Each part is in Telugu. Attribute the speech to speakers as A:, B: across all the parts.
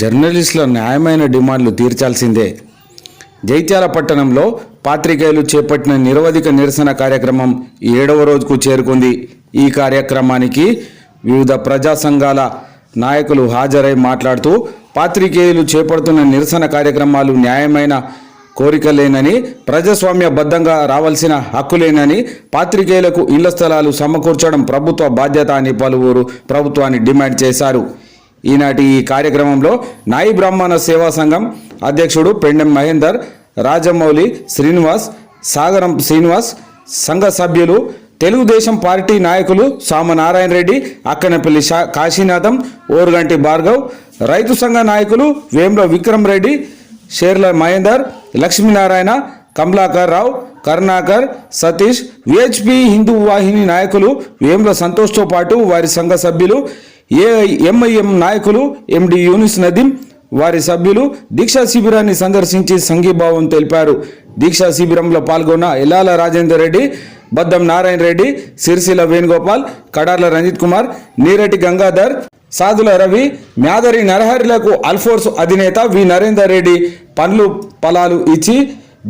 A: జర్నలిస్టుల న్యాయమైన డిమాండ్లు తీర్చాల్సిందే. జైత్యాల పట్టణంలో పాత్రికేయులు చేపట్టిన నిరవధిక నిరసన కార్యక్రమం ఏడవ రోజుకు చేరుకుంది. ఈ కార్యక్రమానికి వివిధ ప్రజా సంఘాల నాయకులు హాజరై మాట్లాడుతూ పాత్రికేయులు చేపడుతున్న నిరసన కార్యక్రమాలు న్యాయమైన కోరికలేనని ప్రజాస్వామ్యబద్ధంగా రావాల్సిన హక్కులేనని పాత్రికేయులకు ఇళ్ళ స్థలాలు సమకూర్చడం ప్రభుత్వ బాధ్యత అని పలువురు ప్రభుత్వాన్ని డిమాండ్ చేశారు. ఈనాటి ఈ కార్యక్రమంలో నాయి బ్రాహ్మణ సేవా సంఘం అధ్యక్షుడు పెండెం మహేందర్ రాజమౌళి శ్రీనివాస్ సాగరం శ్రీనివాస్ సంఘ సభ్యులు తెలుగుదేశం పార్టీ నాయకులు సామనారాయణ రెడ్డి అక్కనపల్లి షా కాశీనాథం ఓరుగంటి భార్గవ్ రైతు సంఘ నాయకులు వేమ్ల విక్రమ్ రెడ్డి షేర్ల మహేందర్ లక్ష్మీనారాయణ కమలాకర్ రావు కరుణాకర్ సతీష్ విహెచ్పి హిందూ వాహిని నాయకులు వేముల సంతోష్తో పాటు వారి సంఘ సభ్యులు ఏ ఎంఐఎం నాయకులు ఎండి యూనిస్ నదీం వారి సభ్యులు దీక్షా శిబిరాన్ని సందర్శించి సంఘీభావం తెలిపారు. దీక్షా శిబిరంలో పాల్గొన్న ఎలాల రాజేందర్ రెడ్డి బద్దం నారాయణ రెడ్డి సిరిసిల వేణుగోపాల్ కడార్ల రంజిత్ కుమార్ నీరెడ్డి గంగాధర్ సాధుల రవి మ్యాదరి నరహరిలకు అల్ఫోర్స్ అధినేత వి నరేందర్ రెడ్డి పండ్లు ఫలాలు ఇచ్చి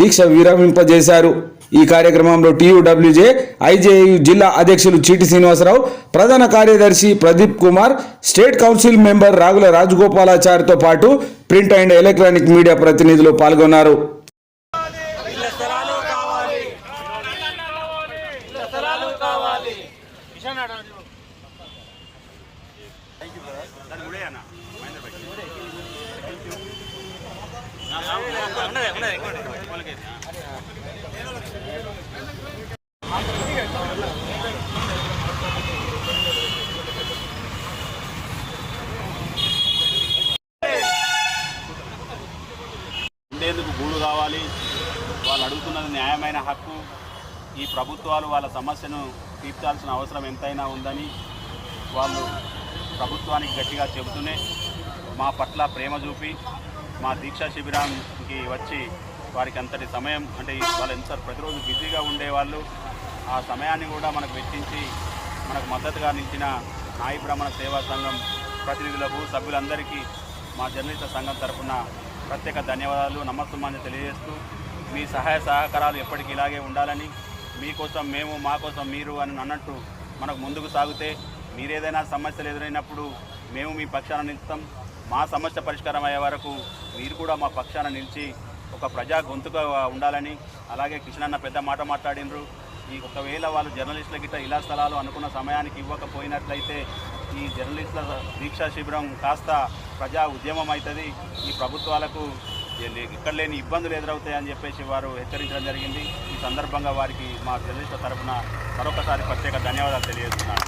A: దీక్ష విరమింపజేశారు. ఈ కార్యక్రమంలో టీయూడబ్ల్యూజే ఐజేయు జిల్లా అధ్యక్షులు చీటి శ్రీనివాసరావు ప్రధాన కార్యదర్శి Pradeep Kumar state council member Ragula రాజగోపాలాచారితో పాటు ప్రింట్ అండ్ ఎలక్ట్రానిక్ మీడియా ప్రతినిధులు పాల్గొన్నారు
B: ఇళ్ళ స్థలాలు కావాలి ఇళ్ళ స్థలాలు కావాలి
C: ఉండేందుకు గూడు వాళ్ళు అడుగుతున్నది న్యాయమైన హక్కు. ఈ ప్రభుత్వాలు వాళ్ళ సమస్యను తీర్చాల్సిన అవసరం ఎంతైనా ఉందని వాళ్ళు ప్రభుత్వానికి గట్టిగా చెబుతూనే మా పట్ల ప్రేమ చూపి మా దీక్షా శిబిరానికి వచ్చి వారికి అంతటి సమయం అంటే వాళ్ళు ఎంత ప్రతిరోజు బిజీగా ఉండేవాళ్ళు ఆ సమయాన్ని కూడా మనకు వెచ్చించి మనకు మద్దతుగా నిలిచిన నాయి బ్రాహ్మణ సేవా సంఘం ప్రతినిధులకు సభ్యులందరికీ మా జర్నలిస్టుల సంఘం తరఫున ప్రత్యేక ధన్యవాదాలు నమస్తమాన్ని తెలియజేస్తూ మీ సహాయ సహకారాలు ఎప్పటికీ ఇలాగే ఉండాలని మీకోసం మేము మా కోసం మీరు అని అన్నట్టు మనకు ముందుకు సాగితే మీరేదైనా సమస్యలు ఎదురైనప్పుడు మేము మీ పక్షాన నిలుస్తాం. మా సమస్య పరిష్కారం అయ్యే వరకు మీరు కూడా మా పక్షాన నిలిచి ఒక ప్రజా గొంతుగా ఉండాలని అలాగే కృష్ణన్న పెద్ద మాట మాట్లాడినరు ఈ ఒకవేళ వాళ్ళు జర్నలిస్టుల గిట్ట ఇలా స్థలాలు అనుకున్న సమయానికి ఇవ్వకపోయినట్లయితే ఈ జర్నలిస్టుల దీక్షా శిబిరం కాస్త ప్రజా ఉద్యమం అవుతుంది ఈ ప్రభుత్వాలకు ఇక్కడ లేని ఇబ్బందులు ఎదురవుతాయని చెప్పేసి వారు హెచ్చరించడం జరిగింది. ఈ సందర్భంగా వారికి మా జర్నలిస్టుల తరఫున మరొకసారి ప్రత్యేక ధన్యవాదాలు తెలియజేస్తున్నాను.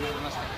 D: नमस्कार.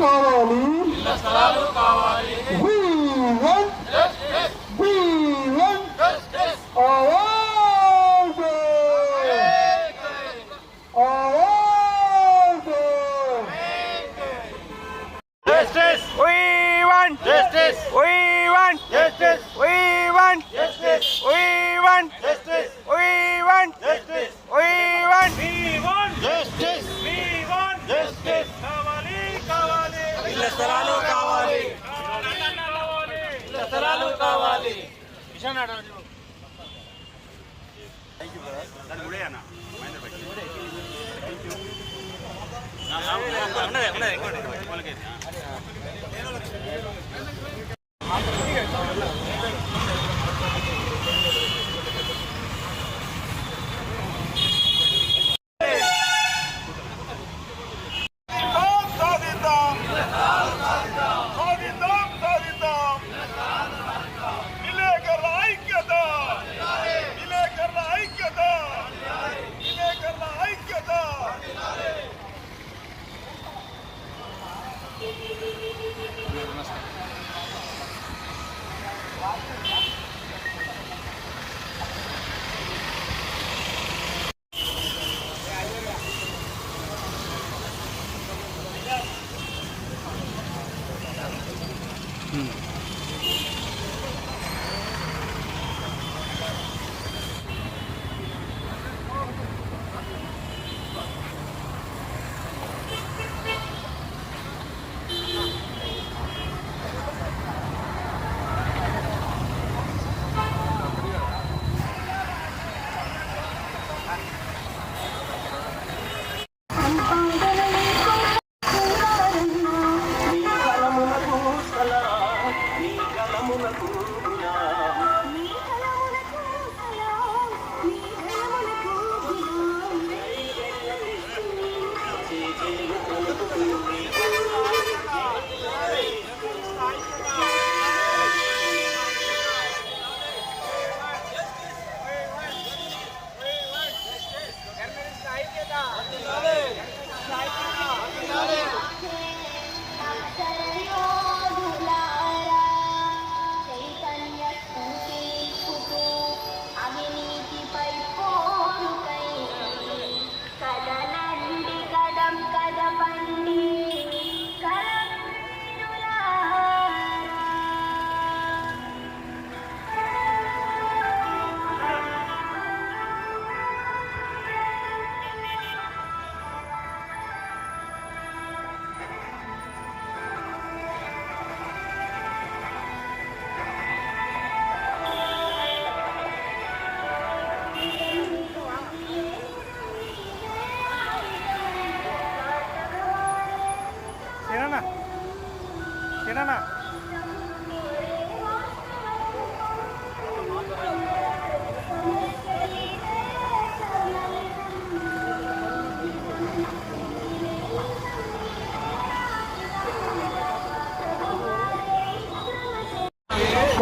E: కావాలి We want We want Award Award
B: Justice! We want justice! We want justice! We want justice! We want justice! We want justice! We want We want justice! We want justice! కావాలి కావాలి ఇళ్ళ స్థలాలు కావాలి ఇళ్ళ స్థలాలు కావాలి
C: దాన్ని కూడా అన్న మహేంద్ర భాయ్
B: ఉన్నది ఉన్నది ఇంకోటి
F: Mm-hmm.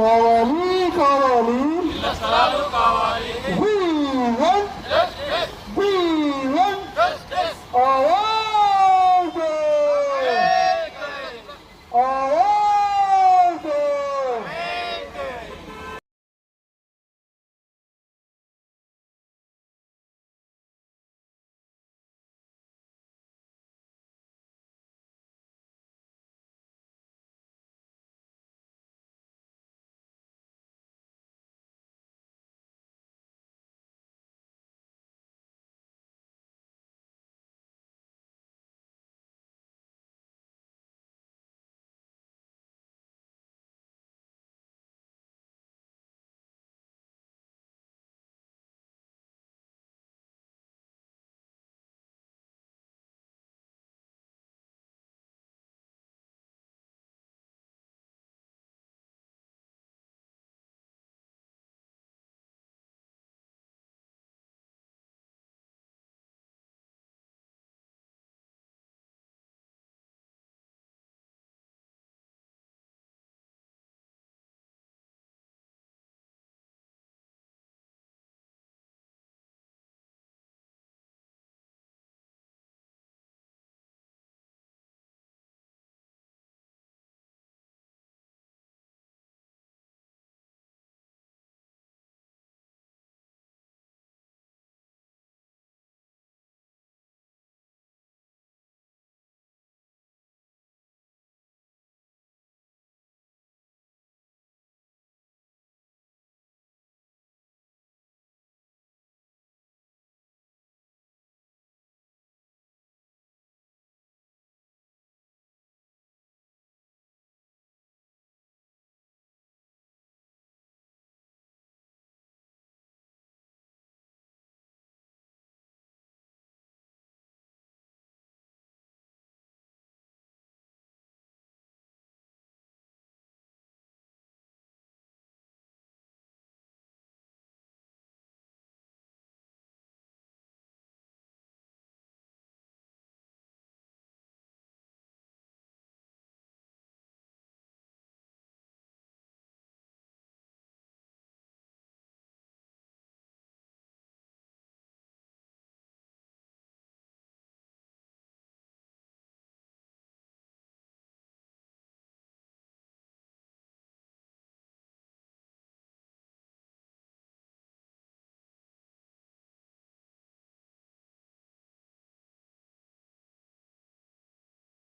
E: కావాలి కావాలి.